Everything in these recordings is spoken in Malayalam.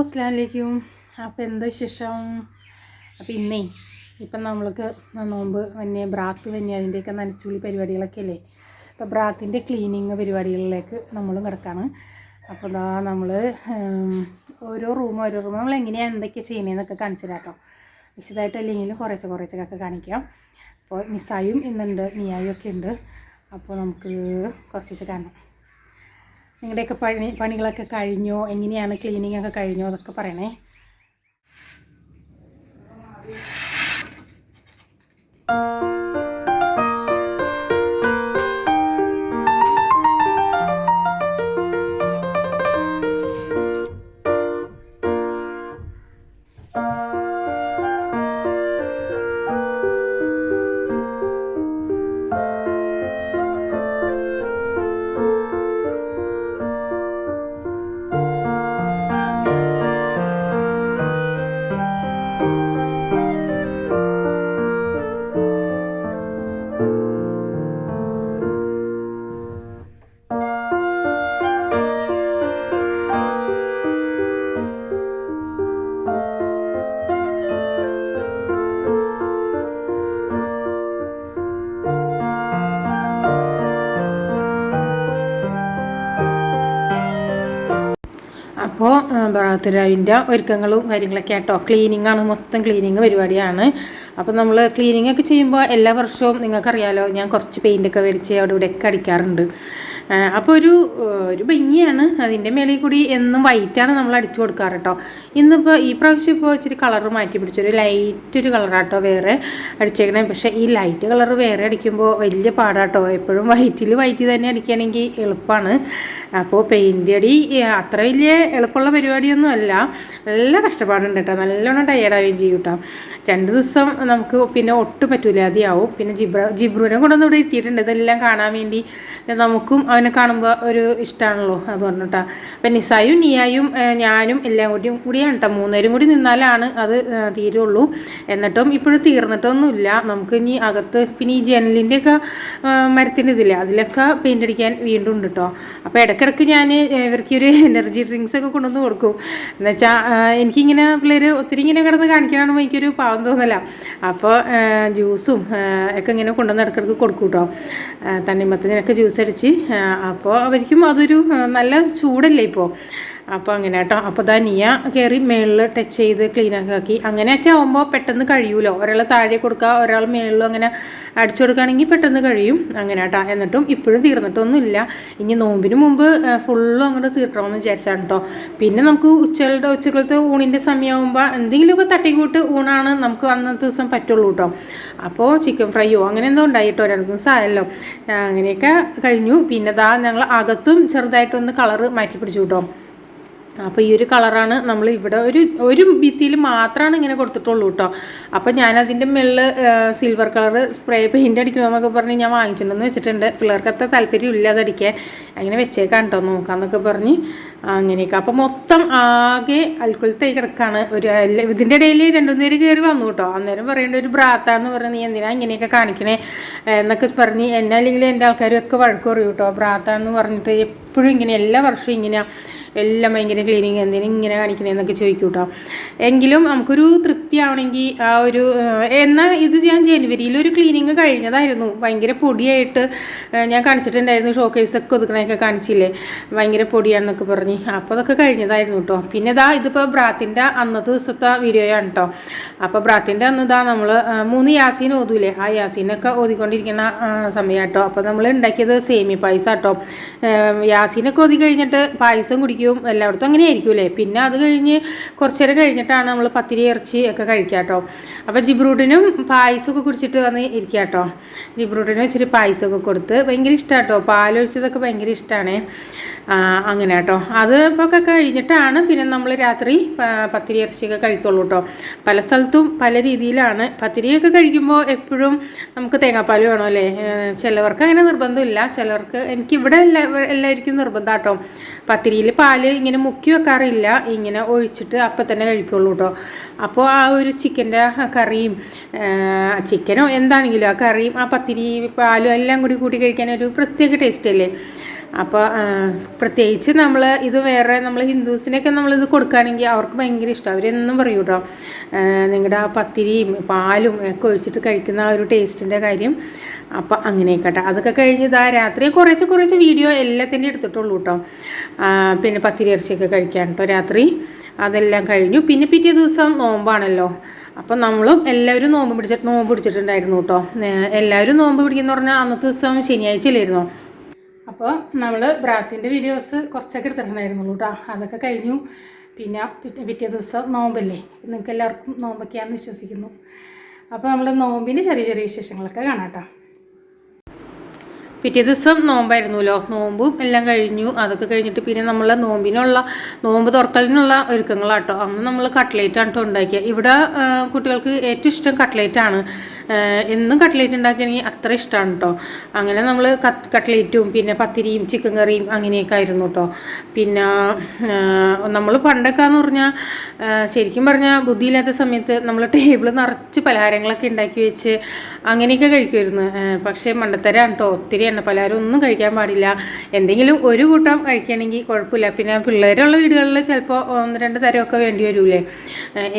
അസ്ലാം വലൈക്കും അപ്പോൾ എന്താ വിശേഷം? അപ്പോൾ ഇന്നേ ഇപ്പം നമ്മൾക്ക് നോമ്പ് തന്നെ ബ്രാത്ത് തന്നെ അതിന്റെയൊക്കെ നനച്ചുള്ളി പരിപാടികളൊക്കെ അല്ലേ? അപ്പോൾ ബ്രാത്തിന്റെ ക്ലീനിങ് പരിപാടികളിലേക്ക് നമ്മളും കിടക്കാണ്. അപ്പോൾ ഇതാ നമ്മൾ ഓരോ റൂം ഓരോ റൂം നമ്മൾ എങ്ങനെയാണ് എന്തൊക്കെ ചെയ്യണേന്നൊക്കെ കാണിച്ചു തരാം കേട്ടോ വിശദമായിട്ടല്ലെങ്കിലും കുറേശ്ശെ കുറേശ്ശൊക്കെ കാണിക്കാം. അപ്പോൾ നിസായും ഇന്നുണ്ട് നിയായും ഒക്കെ ഉണ്ട്. അപ്പോൾ നമുക്ക് കുറച്ച് കാണാം. നിങ്ങളുടെയൊക്കെ പണി പണികളൊക്കെ കഴിഞ്ഞോ? എങ്ങനെയാണ് ക്ലീനിങ് ഒക്കെ കഴിഞ്ഞോ അതൊക്കെ പറയണേ. അപ്പോൾ ബറാത്തുരാവിന്റെ ഒരുക്കങ്ങളും കാര്യങ്ങളൊക്കെ ആട്ടോ. ക്ലീനിങ് ആണ് മൊത്തം ക്ലീനിങ് പരിപാടിയാണ്. അപ്പോൾ നമ്മൾ ക്ലീനിങ് ഒക്കെ ചെയ്യുമ്പോൾ എല്ലാ വർഷവും നിങ്ങൾക്കറിയാലോ ഞാൻ കുറച്ച് പെയിന്റൊക്കെ മേടിച്ച് അവിടെ ഇവിടെയൊക്കെ അടിക്കാറുണ്ട്. അപ്പോൾ ഒരു ഒരു ഭംഗിയാണ് അതിന്റെ മേളിൽ കൂടി എന്നും വൈറ്റാണ് നമ്മൾ അടിച്ചു കൊടുക്കാറ് കേട്ടോ ഇന്നിപ്പോൾ ഈ പ്രാവശ്യം ഇപ്പോൾ ഇച്ചിരി കളർ മാറ്റി പിടിച്ചു. ഒരു ലൈറ്റ് ഒരു കളറാട്ടോ വേറെ അടിച്ചേക്കണേ. പക്ഷേ ഈ ലൈറ്റ് കളർ വേറെ അടിക്കുമ്പോൾ വലിയ പാടാട്ടോ എപ്പോഴും വൈറ്റിൽ വൈറ്റ് തന്നെ അടിക്കുകയാണെങ്കിൽ എളുപ്പമാണ് അപ്പോൾ പെയിന്റ് അടി അത്ര വലിയ എളുപ്പമുള്ള പരിപാടിയൊന്നും അല്ല. നല്ല കഷ്ടപ്പാടുണ്ട് കേട്ടോ നല്ലോണം ടയേർഡാവുകയും ചെയ്യും കേട്ടോ രണ്ട് ദിവസം നമുക്ക് പിന്നെ ഒട്ടും പറ്റൂല അതിയാവും പിന്നെ ജിബ്ര ജിബ്രുവിനെ കൊണ്ടൊന്നും ഇവിടെ എത്തിയിട്ടുണ്ട് ഇതെല്ലാം കാണാൻ വേണ്ടി നമുക്കും അവനെ കാണുമ്പോൾ ഒരു ഇഷ്ടമാണല്ലോ അത് പറഞ്ഞിട്ടാ. അപ്പം നിസായും നിയായും ഞാനും എല്ലാം കൂടി കൂടിയാണ് കേട്ടോ മൂന്നുപേരും കൂടി നിന്നാലാണ് അത് തീരുള്ളൂ. എന്നിട്ടും ഇപ്പോഴും തീർന്നിട്ടൊന്നുമില്ല. നമുക്ക് ഇനി അകത്ത് പിന്നെ ഈ ജനലിന്റെയൊക്കെ മരത്തിന്റെ ഇതില്ലേ അതിലൊക്കെ പെയിന്റ് അടിക്കാൻ വീണ്ടും ഉണ്ട് കേട്ടോ അപ്പോൾ ഇടയ്ക്കിടയ്ക്ക് ഞാൻ ഇവർക്ക് ഒരു എനർജി ഡ്രിങ്ക്സ് ഒക്കെ കൊണ്ടുവന്ന് കൊടുക്കും. എന്നുവെച്ചാൽ എനിക്കിങ്ങനെ പിള്ളേർ ഒത്തിരി ഇങ്ങനെ കിടന്ന് കാണിക്കാനാണ് എനിക്കൊരു പാവം തോന്നല. അപ്പോൾ ജ്യൂസും ഒക്കെ ഇങ്ങനെ കൊണ്ടുവന്ന് ഇടയ്ക്കിടയ്ക്ക് കൊടുക്കും കേട്ടോ തണ്ണിമത്തനൊക്കെ ജ്യൂസ് അടിച്ച് അപ്പോൾ അവർക്കും അതൊരു നല്ല ചൂടല്ലേ ഇപ്പോൾ അപ്പോൾ അങ്ങനെ കേട്ടോ. അപ്പോൾ ദാ നിയ കയറി മേളിൽ ടച്ച് ചെയ്ത് ക്ലീനൊക്കെ ആക്കി അങ്ങനെയൊക്കെ ആകുമ്പോൾ പെട്ടെന്ന് കഴിയൂലോ. ഒരാൾ താഴെ കൊടുക്കുക ഒരാൾ മേളിലും അങ്ങനെ അടിച്ചു കൊടുക്കുകയാണെങ്കിൽ പെട്ടെന്ന് കഴിയും. അങ്ങനെ കേട്ടോ. എന്നിട്ടും ഇപ്പോഴും തീർന്നിട്ടൊന്നുമില്ല. ഇനി നോമ്പിന് മുമ്പ് ഫുള്ളും അങ്ങോട്ട് തീർക്കണമെന്ന് വിചാരിച്ചാണ് കേട്ടോ. പിന്നെ നമുക്ക് ഉച്ചകളുടെ ഉച്ചകളത്തെ ഊണിന്റെ സമയമാകുമ്പോൾ എന്തെങ്കിലുമൊക്കെ തട്ടിക്കൂട്ട് ഊണാണ് നമുക്ക് അന്നത്തെ ദിവസം പറ്റുള്ളൂ കേട്ടോ. അപ്പോൾ ചിക്കൻ ഫ്രൈയോ അങ്ങനെ എന്തോ ഉണ്ടായിട്ടോ. രണ്ട് ദിവസം ആയല്ലോ അങ്ങനെയൊക്കെ കഴിഞ്ഞു. പിന്നെ ദാ ഞങ്ങൾ അകത്തും ചെറുതായിട്ടൊന്ന് കളറ് മാറ്റി പിടിച്ചു കേട്ടോ. അപ്പോൾ ഈ ഒരു കളറാണ് നമ്മൾ ഇവിടെ ഒരു ഒരു ഭിത്തിയിൽ മാത്രമാണ് ഇങ്ങനെ കൊടുത്തിട്ടുള്ളൂ കേട്ടോ അപ്പോൾ ഞാനതിന്റെ മുകളിൽ സിൽവർ കളർ സ്പ്രേ പെയിന്റ് അടിക്കണമെന്നൊക്കെ പറഞ്ഞ് ഞാൻ വാങ്ങിച്ചിട്ടുണ്ടെന്ന് വെച്ചിട്ടുണ്ട്. പിള്ളേർക്ക് അത്ര താല്പര്യം ഇല്ലാതെ അടിക്കാൻ. അങ്ങനെ വെച്ചേക്കാൻ കേട്ടോ നോക്കാമെന്നൊക്കെ പറഞ്ഞ് അങ്ങനെയൊക്കെ. അപ്പോൾ മൊത്തം ആകെ അൽക്കുലത്തായി കിടക്കാണ്. ഒരു ഇതിന്റെ ഇടയിൽ രണ്ടു നേരം കയറി വന്നു കേട്ടോ അന്നേരം പറയേണ്ട ഒരു ബ്രാത്താന്ന് പറഞ്ഞ് നീ എന്തിനാ ഇങ്ങനെയൊക്കെ കാണിക്കണേ? എന്നൊക്കെ പറഞ്ഞ് എന്നെ അല്ലെങ്കിൽ എന്റെ ആൾക്കാരും ഒക്കെ വഴക്ക് പറയൂ കേട്ടോ ബ്രാത്താന്ന് പറഞ്ഞിട്ട് എപ്പോഴും ഇങ്ങനെ എല്ലാ വർഷവും ഇങ്ങനെ എല്ലാം ഭയങ്കര ക്ലീനിങ് എന്തിനും ഇങ്ങനെ കാണിക്കുന്നതെന്നൊക്കെ ചോദിക്കും കേട്ടോ എങ്കിലും നമുക്കൊരു തൃപ്തിയാവണമെങ്കിൽ ആ ഒരു എന്നാൽ ഇത് ഞാൻ ജനുവരിയിൽ ഒരു ക്ലീനിങ് കഴിഞ്ഞതായിരുന്നു. ഭയങ്കര പൊടിയായിട്ട് ഞാൻ കാണിച്ചിട്ടുണ്ടായിരുന്നു ഷോക്കേസൊക്കെ ഒതുക്കണൊക്കെ കാണിച്ചില്ലേ? ഭയങ്കര പൊടിയാണെന്നൊക്കെ പറഞ്ഞ്. അപ്പോൾ അതൊക്കെ കഴിഞ്ഞതായിരുന്നു കേട്ടോ പിന്നെ ഇതാ ഇതിപ്പോൾ ബ്രാത്തിന്റെ അന്നത്തെ ദിവസത്തെ വീഡിയോയാണ് കേട്ടോ അപ്പോൾ ബ്രാത്തിന്റെ അന്ന് ഇതാ നമ്മൾ മൂന്ന് യാസീൻ ഓതൂലേ? ആ യാസീനൊക്കെ ഓതിക്കൊണ്ടിരിക്കുന്ന സമയം കേട്ടോ അപ്പോൾ നമ്മൾ ഉണ്ടാക്കിയത് സേമി പായസം കേട്ടോ യാസീനൊക്കെ ഓതി കഴിഞ്ഞിട്ട് പായസം കുടിക്കും. കഴിക്കും എല്ലായിടത്തും അങ്ങനെ ആയിരിക്കുമല്ലേ പിന്നെ അത് കഴിഞ്ഞ് കുറച്ച് നേരം കഴിഞ്ഞിട്ടാണ് നമ്മൾ പത്തിരി ഇറച്ചി ഒക്കെ കഴിക്കുക കേട്ടോ അപ്പോൾ ജിബ്രൂട്ടിനും പായസമൊക്കെ കുടിച്ചിട്ട് വന്ന് ഇരിക്കുക കേട്ടോ ജിബ്രൂട്ടിനും ഇച്ചിരി പായസമൊക്കെ കൊടുത്ത് ഭയങ്കര ഇഷ്ടമാണ് കേട്ടോ പാലൊഴിച്ചതൊക്കെ ഭയങ്കര ഇഷ്ടമാണ് അങ്ങനെ കേട്ടോ അത് ഇപ്പോൾ ഒക്കെ കഴിഞ്ഞിട്ടാണ് പിന്നെ നമ്മൾ രാത്രി പത്തിരി ഇറച്ചിയൊക്കെ കഴിക്കുള്ളൂ കേട്ടോ പല സ്ഥലത്തും പല രീതിയിലാണ്. പത്തിരിയൊക്കെ കഴിക്കുമ്പോൾ എപ്പോഴും നമുക്ക് തേങ്ങാപ്പാൽ വേണം അല്ലേ ചിലവർക്ക് അങ്ങനെ നിർബന്ധമില്ല. ചിലർക്ക് എനിക്കിവിടെ എല്ലാ എല്ലാവർക്കും നിർബന്ധം കേട്ടോ പത്തിരിയിൽ പാൽ ഇങ്ങനെ മുക്കി വെക്കാറില്ല. ഇങ്ങനെ ഒഴിച്ചിട്ട് അപ്പം തന്നെ കഴിക്കുള്ളൂ കേട്ടോ അപ്പോൾ ആ ഒരു ചിക്കന്റെ കറിയും ചിക്കനോ എന്താണെങ്കിലും ആ കറിയും ആ പത്തിരി പാലും എല്ലാം കൂടി കൂട്ടി കഴിക്കാൻ ഒരു പ്രത്യേക ടേസ്റ്റ് അല്ലേ അപ്പോൾ പ്രത്യേകിച്ച് നമ്മൾ ഇത് വേറെ നമ്മൾ ഹിന്ദുസിനൊക്കെ നമ്മളിത് കൊടുക്കുകയാണെങ്കിൽ അവർക്ക് ഭയങ്കര ഇഷ്ടം. അവരെന്നും പറയും കേട്ടോ നിങ്ങളുടെ ആ പത്തിരിയും പാലും ഒക്കെ ഒഴിച്ചിട്ട് കഴിക്കുന്ന ആ ഒരു ടേസ്റ്റിന്റെ കാര്യം. അപ്പോൾ കേട്ടോ അതൊക്കെ കഴിഞ്ഞ് ഇതാ രാത്രി കുറച്ച് കുറച്ച് വീഡിയോ എല്ലാത്തിന്റെ എടുത്തിട്ടുള്ളൂ കേട്ടോ പിന്നെ പത്തിരി ഇറച്ചിയൊക്കെ കഴിക്കാൻ കേട്ടോ രാത്രി. അതെല്ലാം കഴിഞ്ഞു. പിന്നെ പിറ്റേ ദിവസം നോമ്പാണല്ലോ. അപ്പം നമ്മളും എല്ലാവരും നോമ്പ് പിടിച്ചിട്ട് നോമ്പ് പിടിച്ചിട്ടുണ്ടായിരുന്നു കേട്ടോ എല്ലാവരും നോമ്പ് പിടിക്കുന്ന പറഞ്ഞാൽ അന്നത്തെ ദിവസം ശനിയാഴ്ചയിലായിരുന്നു അപ്പോൾ നമ്മൾ ബ്രാത്തിന്റെ വീഡിയോസ് കുറച്ചൊക്കെ എടുത്തിട്ടുണ്ടായിരുന്നുള്ളൂ കേട്ടോ അതൊക്കെ കഴിഞ്ഞു. പിന്നെ പിറ്റേ ദിവസം നോമ്പല്ലേ. നിങ്ങൾക്ക് എല്ലാവർക്കും നോമ്പൊക്കെയാണെന്ന് വിശ്വസിക്കുന്നു. അപ്പോൾ നമ്മൾ നോമ്പിന് ചെറിയ ചെറിയ വിശേഷങ്ങളൊക്കെ കാണാം പിറ്റേ ദിവസം നോമ്പായിരുന്നല്ലോ നോമ്പും എല്ലാം കഴിഞ്ഞു. അതൊക്കെ കഴിഞ്ഞിട്ട് പിന്നെ നമ്മൾ നോമ്പിനുള്ള നോമ്പ് തുറക്കലിനുള്ള ഒരുക്കങ്ങളാട്ടോ അന്ന് നമ്മൾ കട്ട്ലേറ്റ് ആണ് ഉണ്ടാക്കിയത് ഇവിടെ കുട്ടികൾക്ക് ഏറ്റവും ഇഷ്ടം കട്ട്ലേറ്റ് ആണ് എന്നും കട്ട്ലേറ്റ് ഉണ്ടാക്കിയാണെങ്കിൽ അത്ര ഇഷ്ടമാണ് കേട്ടോ അങ്ങനെ നമ്മൾ കട്ട്ലേറ്റും പിന്നെ പത്തിരിയും ചിക്കൻ കറിയും അങ്ങനെയൊക്കെ ആയിരുന്നു കേട്ടോ പിന്നെ നമ്മൾ പണ്ടൊക്കെ എന്ന് പറഞ്ഞാൽ ശരിക്കും പറഞ്ഞാൽ ബുദ്ധിയില്ലാത്ത സമയത്ത് നമ്മൾ ടേബിൾ നിറച്ച് പലഹാരങ്ങളൊക്കെ ഉണ്ടാക്കി വെച്ച് അങ്ങനെയൊക്കെ കഴിക്കുമായിരുന്നു പക്ഷേ മണ്ടത്തരാണ് കേട്ടോ ഒത്തിരി എണ്ണ പലഹാരം ഒന്നും കഴിക്കാൻ പാടില്ല. എന്തെങ്കിലും ഒരു കൂട്ടം കഴിക്കുകയാണെങ്കിൽ കുഴപ്പമില്ല. പിന്നെ പിള്ളേരുള്ള വീടുകളിൽ ചിലപ്പോൾ ഒന്ന് രണ്ട് തരമൊക്കെ വേണ്ടി വരൂലേ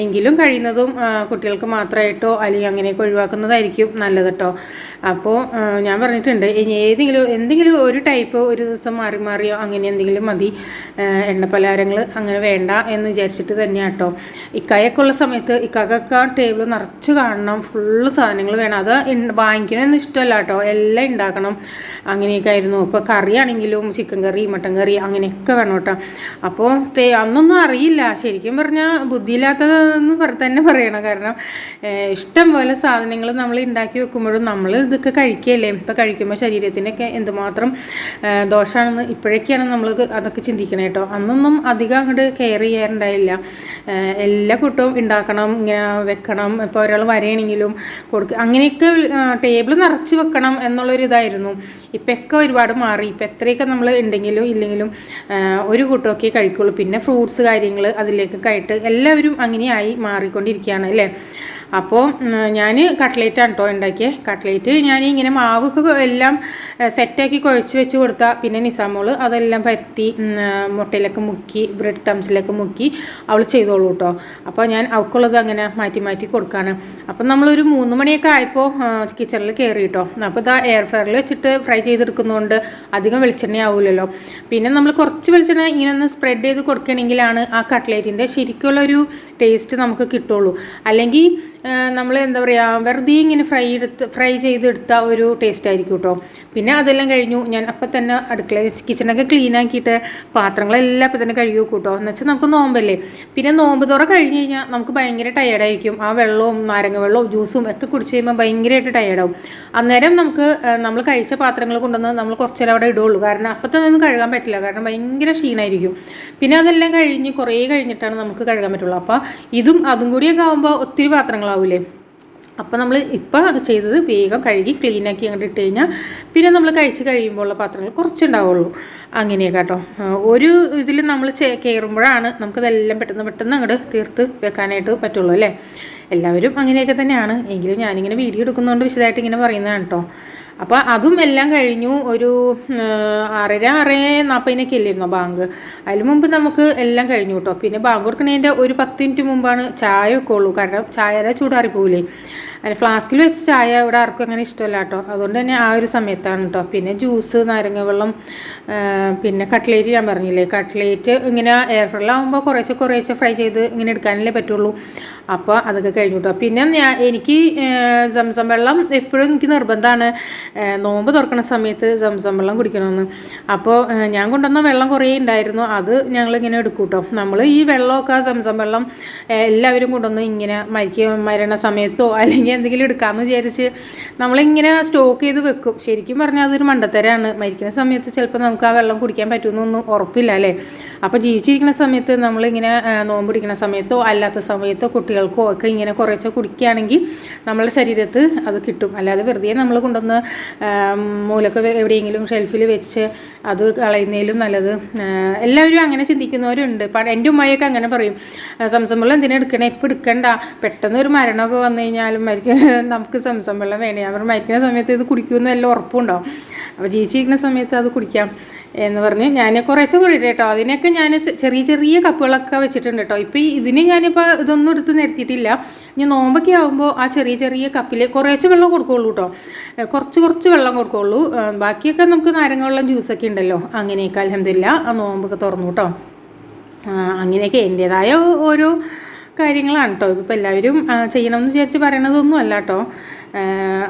എങ്കിലും കഴിയുന്നതും കുട്ടികൾക്ക് മാത്രമായിട്ടോ അല്ലെങ്കിൽ അങ്ങനെയൊക്കെ ഒഴിവാക്കുന്നതായിരിക്കും നല്ലത് കേട്ടോ അപ്പോൾ ഞാൻ പറഞ്ഞിട്ടുണ്ട് ഇനി ഏതെങ്കിലും എന്തെങ്കിലും ഒരു ടൈപ്പ് ഒരു ദിവസം മാറി മാറിയോ അങ്ങനെ എന്തെങ്കിലും മതി. എണ്ണ പലഹാരങ്ങൾ അങ്ങനെ വേണ്ട എന്ന് വിചാരിച്ചിട്ട് തന്നെയാണ് കേട്ടോ ഇക്കായൊക്കെ ഉള്ള സമയത്ത് ഇക്കാക്കൊക്കെ ടേബിൾ നിറച്ച് കാണണം ഫുള്ള് സാധനങ്ങൾ വേണം. അത് വാങ്ങിക്കണമെന്ന് ഇഷ്ടമല്ല കേട്ടോ എല്ലാം ഉണ്ടാക്കണം അങ്ങനെയൊക്കെ ആയിരുന്നു. ഇപ്പോൾ കറിയാണെങ്കിലും ചിക്കൻ കറി മട്ടൻ കറി അങ്ങനെയൊക്കെ വേണം കേട്ടോ അപ്പോൾ അന്നൊന്നും അറിയില്ല. ശരിക്കും പറഞ്ഞാൽ ബുദ്ധിയില്ലാത്തതെന്ന് തന്നെ പറയണം. കാരണം ഇഷ്ടം പോലെ സാധനങ്ങൾ നമ്മൾ ഉണ്ടാക്കി വെക്കുമ്പോഴും നമ്മൾ ഇതൊക്കെ കഴിക്കുകയല്ലേ? ഇപ്പോൾ കഴിക്കുമ്പോൾ ശരീരത്തിനൊക്കെ എന്തുമാത്രം ദോഷമാണെന്ന് ഇപ്പോഴൊക്കെയാണ് നമ്മൾ അതൊക്കെ ചിന്തിക്കണേ കേട്ടോ. അന്നൊന്നും അധികം അങ്ങോട്ട് കെയർ ചെയ്യാറുണ്ടായില്ല. എല്ലാ കൂട്ടവും ഉണ്ടാക്കണം ഇങ്ങനെ വെക്കണം ഇപ്പോൾ ഒരാൾ വരയാണെങ്കിലും കൊടുക്കുക അങ്ങനെയൊക്കെ ടേബിൾ നിറച്ച് വെക്കണം എന്നുള്ളൊരു ഇതായിരുന്നു. ഇപ്പൊക്കെ ഒരുപാട് മാറി. ഇപ്പം എത്രയൊക്കെ നമ്മൾ ഉണ്ടെങ്കിലും ഇല്ലെങ്കിലും ഒരു കൂട്ടമൊക്കെ കഴിക്കുള്ളൂ. പിന്നെ ഫ്രൂട്ട്സ് കാര്യങ്ങൾ അതിലേക്കൊക്കെ ആയിട്ട് എല്ലാവരും അങ്ങനെയായി മാറിക്കൊണ്ടിരിക്കുകയാണ് അല്ലേ? അപ്പോൾ ഞാൻ കട്ട്ലേറ്റാണ് കേട്ടോ ഉണ്ടാക്കിയത് കട്ട്ലേറ്റ് ഞാൻ ഇങ്ങനെ മാവൊക്കെ എല്ലാം സെറ്റാക്കി കുഴച്ച് വെച്ച് കൊടുത്താൽ പിന്നെ നിസാമോൾ അതെല്ലാം പരത്തി മുട്ടയിലൊക്കെ മുക്കി ബ്രെഡ് ടംസിലൊക്കെ മുക്കി അവൾ ചെയ്തോളൂ കേട്ടോ അപ്പോൾ ഞാൻ അവൾക്കുള്ളത് അങ്ങനെ മാറ്റി മാറ്റി കൊടുക്കുകയാണ് അപ്പം നമ്മളൊരു മൂന്ന് മണിയൊക്കെ ആയപ്പോൾ കിച്ചണിൽ കയറി കേട്ടോ അപ്പോൾ ഇതാ എയർ ഫ്രയറിൽ വെച്ചിട്ട് ഫ്രൈ ചെയ്തെടുക്കുന്നതുകൊണ്ട് അധികം വെളിച്ചെണ്ണ ആവില്ലല്ലോ പിന്നെ നമ്മൾ കുറച്ച് വെളിച്ചെണ്ണ ഇങ്ങനെ ഒന്ന് സ്പ്രെഡ് ചെയ്ത് കൊടുക്കണമെങ്കിലാണ് ആ കട്ട്ലേറ്റിന്റെ ശരിക്കുള്ളൊരു ടേസ്റ്റ് നമുക്ക് കിട്ടുള്ളൂ. അല്ലെങ്കിൽ നമ്മൾ എന്താ പറയുക വെറുതെ ഇങ്ങനെ ഫ്രൈ എടുത്ത് ഫ്രൈ ചെയ്തെടുത്ത ഒരു ടേസ്റ്റ് ആയിരിക്കും കേട്ടോ പിന്നെ അതെല്ലാം കഴിഞ്ഞു. ഞാൻ അപ്പം തന്നെ അടുക്കള കിച്ചണൊക്കെ ക്ലീൻ ആക്കിയിട്ട് പാത്രങ്ങളെല്ലാം അപ്പം തന്നെ കഴുകി കേട്ടോ എന്ന് വെച്ചാൽ നമുക്ക് നോമ്പല്ലേ? പിന്നെ നോമ്പ് തുറ കഴിഞ്ഞ് കഴിഞ്ഞാൽ നമുക്ക് ഭയങ്കര ടയേർഡായിരിക്കും ആ വെള്ളവും നാരങ്ങ വെള്ളവും ജ്യൂസും ഒക്കെ കുടിച്ച് കഴിയുമ്പോൾ ഭയങ്കരമായിട്ട് ടയേർഡാവും അന്നേരം നമുക്ക് നമ്മൾ കഴിച്ച പാത്രങ്ങൾ കൊണ്ടുവന്ന് നമ്മൾ കുറച്ച് നേരം അവിടെ ഇടുള്ളൂ. കാരണം അപ്പം തന്നെ ഒന്നും കഴുകാൻ പറ്റില്ല. കാരണം ഭയങ്കര ക്ഷീണമായിരിക്കും പിന്നെ അതെല്ലാം കഴിഞ്ഞ് കുറേ കഴിഞ്ഞിട്ടാണ് നമുക്ക് കഴുകാൻ പറ്റുള്ളൂ. അപ്പോൾ ഇതും അതും കൂടിയൊക്കെ ആകുമ്പോൾ ഒത്തിരി പാത്രങ്ങളാവില്ലേ അപ്പോൾ നമ്മൾ ഇപ്പോൾ ചെയ്തത് വേഗം കഴുകി ക്ലീനാക്കി അങ്ങോട്ട് ഇട്ട് കഴിഞ്ഞാൽ പിന്നെ നമ്മൾ കഴിച്ച് കഴിയുമ്പോൾ ഉള്ള പാത്രങ്ങൾ കുറച്ചുണ്ടാവുള്ളൂ അങ്ങനെയൊക്കെ കേട്ടോ ഒരു ഇതിൽ നമ്മൾ കയറുമ്പോഴാണ് നമുക്കതെല്ലാം പെട്ടെന്ന് പെട്ടെന്ന് അങ്ങോട്ട് തീർത്ത് വെക്കാനായിട്ട് പറ്റുള്ളൂ അല്ലേ? എല്ലാവരും അങ്ങനെയൊക്കെ തന്നെയാണ്. എങ്കിലും ഞാനിങ്ങനെ വീഡിയോ എടുക്കുന്നതുകൊണ്ട് വിശദമായിട്ട് ഇങ്ങനെ പറയുന്നതാണ് കേട്ടോ അപ്പോൾ അതും എല്ലാം കഴിഞ്ഞു ഒരു ആറര ആറ് നാൽപ്പതിനൊക്കെ ഇല്ലായിരുന്നോ ബാങ്ക്. അതിന് മുമ്പ് നമുക്ക് എല്ലാം കഴിഞ്ഞു കേട്ടോ. പിന്നെ ബാങ്ക് കൊടുക്കുന്നതിന്റെ ഒരു പത്ത് മിനിറ്റ് മുമ്പാണ് ചായ ഒക്കെ ഉള്ളൂ. കാരണം ചായയുടെ ചൂടാറിപ്പോവില്ലേ അതിന് ഫ്ലാസ്കിൽ വെച്ച് ചായ ഇവിടെ ആർക്കും അങ്ങനെ ഇഷ്ടമല്ല കേട്ടോ. അതുകൊണ്ട് തന്നെ ആ ഒരു സമയത്താണ് കേട്ടോ. പിന്നെ ജ്യൂസ് നാരങ്ങ വെള്ളം പിന്നെ കട്ട്ലേറ്റ് ഞാൻ പറഞ്ഞില്ലേ. കട്ട്ലേറ്റ് ഇങ്ങനെ എയർ ഫ്രൈലാകുമ്പോൾ കുറേശ്ശെ കുറേശ്ശെ ഫ്രൈ ചെയ്ത് ഇങ്ങനെ എടുക്കാനല്ലേ പറ്റുള്ളൂ. അപ്പോൾ അതൊക്കെ കഴിഞ്ഞു കേട്ടോ പിന്നെ ഞാൻ എനിക്ക് സംസം വെള്ളം എപ്പോഴും എനിക്ക് നിർബന്ധമാണ് നോമ്പ് തുറക്കുന്ന സമയത്ത് സംസം വെള്ളം കുടിക്കണമെന്ന് അപ്പോൾ ഞാൻ കൊണ്ടുവന്ന വെള്ളം കുറേ ഉണ്ടായിരുന്നു അത് ഞങ്ങളിങ്ങനെ എടുക്കും കേട്ടോ നമ്മൾ ഈ വെള്ളമൊക്കെ സംസം വെള്ളം എല്ലാവരും കൊണ്ടുവന്ന് ഇങ്ങനെ മരിക്ക മരണ സമയത്തോ അല്ലെങ്കിൽ എന്തെങ്കിലും എടുക്കാമെന്ന് വിചാരിച്ച് നമ്മളിങ്ങനെ സ്റ്റോക്ക് ചെയ്ത് വെക്കും. ശരിക്കും പറഞ്ഞാൽ അതൊരു മണ്ടത്തരാണ്. മരിക്കുന്ന സമയത്ത് ചിലപ്പോൾ നമുക്ക് ആ വെള്ളം കുടിക്കാൻ പറ്റുമെന്നൊന്നും ഉറപ്പില്ല അല്ലേ? അപ്പോൾ ജീവിച്ചിരിക്കുന്ന സമയത്ത് നമ്മളിങ്ങനെ നോമ്പ് പിടിക്കുന്ന സമയത്തോ അല്ലാത്ത സമയത്തോ കുട്ടികൾക്കോ ഒക്കെ ഇങ്ങനെ കുറേശ്ശെ കുടിക്കുകയാണെങ്കിൽ നമ്മുടെ ശരീരത്ത് അത് കിട്ടും. അല്ലാതെ വെറുതെ നമ്മൾ കൊണ്ടുവന്ന് മൂലൊക്കെ എവിടെയെങ്കിലും ഷെൽഫിൽ വെച്ച് അത് കളയുന്നതിലും നല്ലത്. എല്ലാവരും അങ്ങനെ ചിന്തിക്കുന്നവരുണ്ട്. എന്റെ ഉമ്മയൊക്കെ അങ്ങനെ പറയും. സംസം വെള്ളം എന്തിനാ എടുക്കണേ? ഇപ്പം എടുക്കണ്ട. പെട്ടെന്ന് ഒരു മരണമൊക്കെ വന്നു കഴിഞ്ഞാലും നമുക്ക് സംസം വെള്ളം വേണേ അവർ മരിക്കുന്ന സമയത്ത് ഇത് കുടിക്കുമെന്ന് എല്ലാം ഉറപ്പുണ്ടാവും അപ്പോൾ ജീവിച്ചിരിക്കുന്ന സമയത്ത് അത് കുടിക്കാം. എന്ന് പറഞ്ഞ് ഞാൻ കുറേശ്ശെ കുറേ കേട്ടോ അതിനൊക്കെ ഞാൻ ചെറിയ ചെറിയ കപ്പുകളൊക്കെ വെച്ചിട്ടുണ്ട് കേട്ടോ ഇപ്പോൾ ഇതിന് ഞാനിപ്പോൾ ഇതൊന്നും എടുത്ത് നിരത്തിയിട്ടില്ല. ഇനി നോമ്പൊക്കെ ആകുമ്പോൾ ആ ചെറിയ ചെറിയ കപ്പിൽ കുറേശ്ശെ വെള്ളം കൊടുക്കുകയുള്ളൂ കേട്ടോ കുറച്ച് കുറച്ച് വെള്ളം കൊടുക്കുകയുള്ളൂ ബാക്കിയൊക്കെ നമുക്ക് നാരങ്ങ വെള്ളം ജ്യൂസൊക്കെ ഉണ്ടല്ലോ. അങ്ങനെയൊക്കെ അലഹമില്ല ആ നോമ്പൊക്കെ തുറന്നു കേട്ടോ അങ്ങനെയൊക്കെ എന്റേതായ ഓരോ കാര്യങ്ങളാണ് കേട്ടോ ഇതിപ്പോൾ എല്ലാവരും ചെയ്യണമെന്ന് വിചാരിച്ച് പറയണതൊന്നും അല്ല കേട്ടോ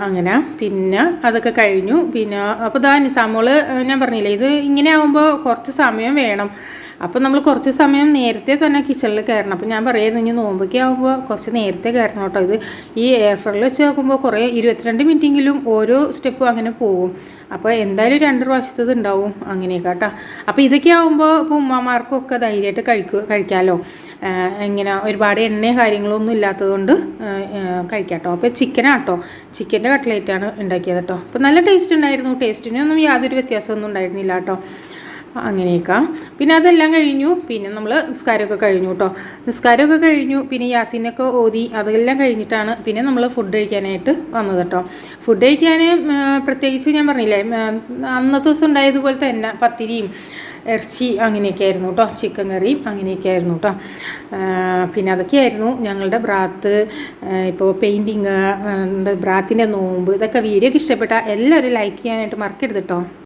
അങ്ങനെ. പിന്നെ അതൊക്കെ കഴിഞ്ഞു. പിന്നെ അപ്പോൾ ഇതാ നിസാമോൾ ഞാൻ പറഞ്ഞില്ലേ ഇത് ഇങ്ങനെ ആകുമ്പോൾ കുറച്ച് സമയം വേണം. അപ്പോൾ നമ്മൾ കുറച്ച് സമയം നേരത്തെ തന്നെ കിച്ചണിൽ കയറണം. അപ്പോൾ ഞാൻ പറയുന്നത് ഇനി നോമ്പൊക്കെ ആകുമ്പോൾ കുറച്ച് നേരത്തെ കയറണം കേട്ടോ. ഇത് ഈ ഏഫറിൽ വെച്ച് നോക്കുമ്പോൾ കുറേ ഇരുപത്തിരണ്ട് മിനിറ്റെങ്കിലും ഓരോ സ്റ്റെപ്പും അങ്ങനെ പോകും. അപ്പോൾ എന്തായാലും രണ്ട് പ്രാവശ്യത്തത് ഉണ്ടാവും അങ്ങനെയൊക്കെ കേട്ടോ. അപ്പോൾ ഇതൊക്കെ ആകുമ്പോൾ ഇപ്പോൾ ഉമ്മമാർക്കൊക്കെ ധൈര്യമായിട്ട് കഴിക്കുക കഴിക്കാമല്ലോ ഇങ്ങനെ ഒരുപാട് എണ്ണയും കാര്യങ്ങളൊന്നും ഇല്ലാത്തതുകൊണ്ട് കഴിക്കാം കേട്ടോ. അപ്പോൾ ചിക്കനാട്ടോ ചിക്കന്റെ കട്ട്ലേറ്റാണ് ഉണ്ടാക്കിയത് കേട്ടോ. അപ്പോൾ നല്ല ടേസ്റ്റ് ഉണ്ടായിരുന്നു. ടേസ്റ്റിനൊന്നും യാതൊരു വ്യത്യാസമൊന്നും ഉണ്ടായിരുന്നില്ല കേട്ടോ. അങ്ങനെയൊക്കെ. പിന്നെ അതെല്ലാം കഴിഞ്ഞു. പിന്നെ നമ്മൾ നിസ്കാരമൊക്കെ കഴിഞ്ഞു കേട്ടോ നിസ്കാരമൊക്കെ കഴിഞ്ഞു. പിന്നെ യാസീനൊക്കെ ഓതി അതെല്ലാം കഴിഞ്ഞിട്ടാണ് പിന്നെ നമ്മൾ ഫുഡ് കഴിക്കാനായിട്ട് വന്നത് കേട്ടോ ഫുഡ് കഴിക്കാൻ പ്രത്യേകിച്ച് ഞാൻ പറഞ്ഞില്ലേ അന്നത്തെ ദിവസം ഉണ്ടായതുപോലെ തന്നെ പത്തിരിയും ഇറച്ചി അങ്ങനെയൊക്കെ ആയിരുന്നു കേട്ടോ ചിക്കൻ കറിയും അങ്ങനെയൊക്കെ ആയിരുന്നു കേട്ടോ പിന്നെ അതൊക്കെയായിരുന്നു ഞങ്ങളുടെ ബ്രാത്ത് ഇപ്പോൾ പെയിന്റിങ് ബ്രാത്തിന്റെ നോമ്പ് ഇതൊക്കെ വീഡിയോക്ക് ഇഷ്ടപ്പെട്ട എല്ലാവരും ലൈക്ക് ചെയ്യാനായിട്ട് മറക്കരുത് കേട്ടോ